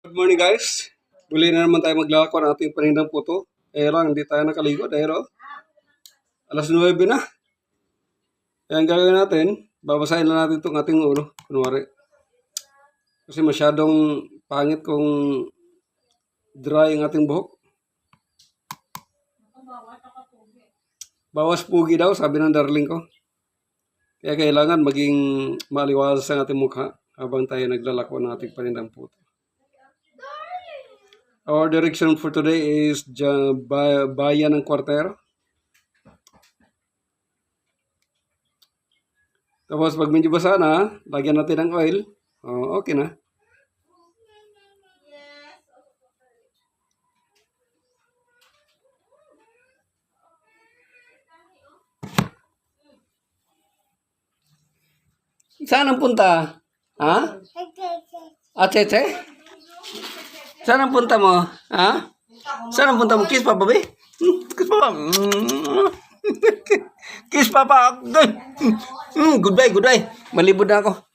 Good morning guys. Muli na naman tayo maglalako ng ating panindang puto. Eh lang, hindi tayo nakaligo dahil oh, alas 9 na. Kaya ang gagawin natin, babasahin na natin itong ating ulo. Kunwari. Kasi masyadong pangit kung dry ang ating buhok. Bawas pugi daw, sabi ng darling ko. Kaya kailangan maging maliwalas ang ating mukha habang tayo naglalako ng ating panindang puto. Our direction for today is Bayan ng Kwartero. Tapos pag medyo basa na, lagyan natin ng oil. Oh, okay na. Saan ang punta? Ha? Cheche? Saan ang punta mo? Ha? Saan ang punta mo? Kiss pa ba, be? Hmm, Kiss pa ba? Mm. Kiss pa pa. Mm, Goodbye, goodbye. Malibod na ako.